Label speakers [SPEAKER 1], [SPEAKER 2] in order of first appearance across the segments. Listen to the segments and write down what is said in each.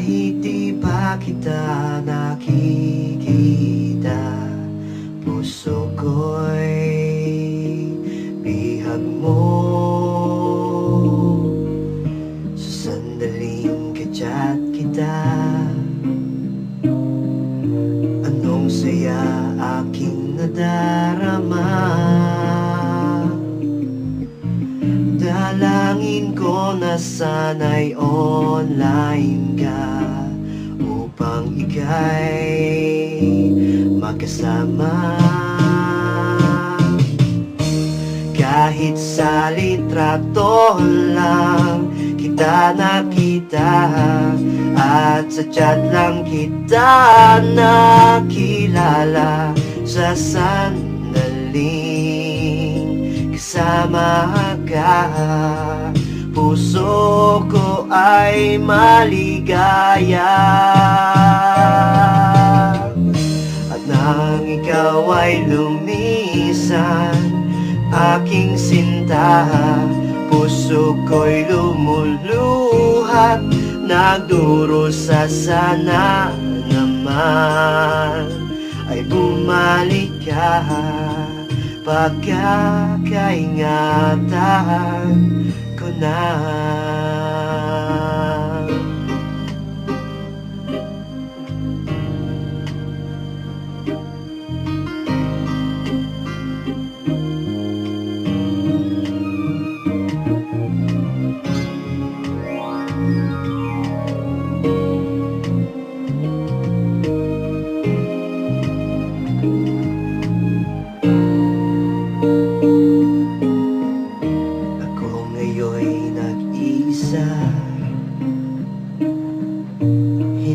[SPEAKER 1] Kahit di pa kita? Nakikita. Puso ko'y bihag mo. Sa sandaling kadyat kita. Anong saya aking nadarama Dalangin ko na sana'y online ka Upang ika'y makasama. Kahit sa litrato lang kita nakita At sa chat lang kita nakilala. Sa sandaling kasama ka Puso ko ay maligaya. At nang ikaw ay lumisan Aking sinta Puso ko'y lumuluhat Nagdurusa sana naman. Ay bumalik ka Pagkakaingatan ko na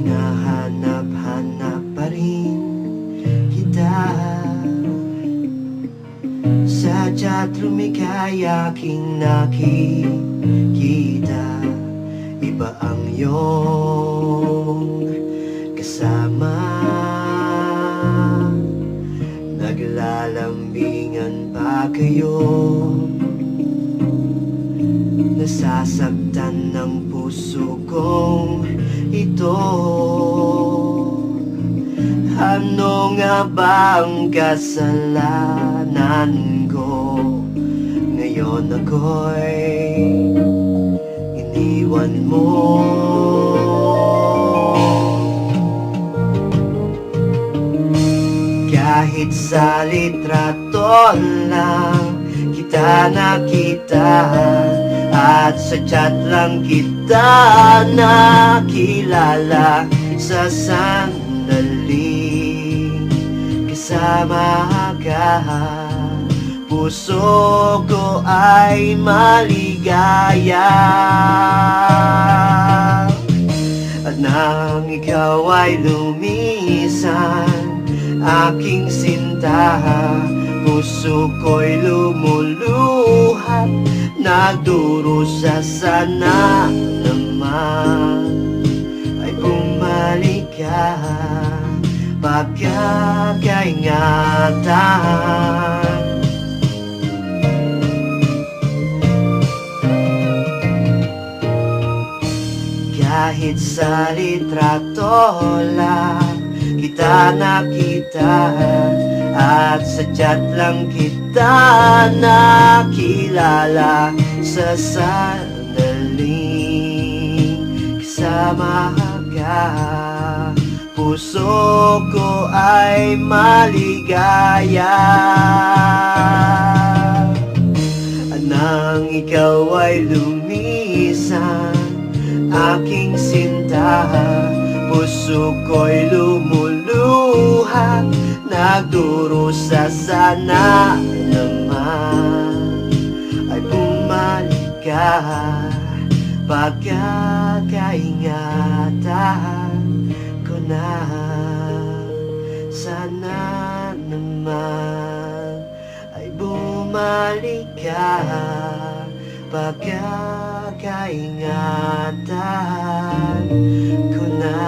[SPEAKER 1] Hinahanap-hanap pa rin kita. Sa chat lumikay aking nakikita. Iba ang iyong kasama. Naglalambingan pa kayo. Nasasaktan ng puso kong ito. Ano nga ba ang kasalanan ko? Ngayon ako'y iniwan mo. Kahit sa litrato lang kita nakita At sa chat lang kita nakilala Sa sandaling kasama ka Puso ko ay maligaya. At nang ikaw ay lumisan Aking sinta Puso ko'y lumuluhat Nagdurusa sana naman Ay bumalik ka Pagkakaingatan Kahit sa litrato lang kita nakita chat lang kita nakilala Sa sandaling kasama ka Puso ko ay maligaya. Nang ikaw ay lumisan Aking sinta Puso ko'y lumuluha Nagdurusa sana naman Ay bumalik ka Pagkakaingatan ko na. Sana naman Ay bumalik ka Pagkakaingatan ko na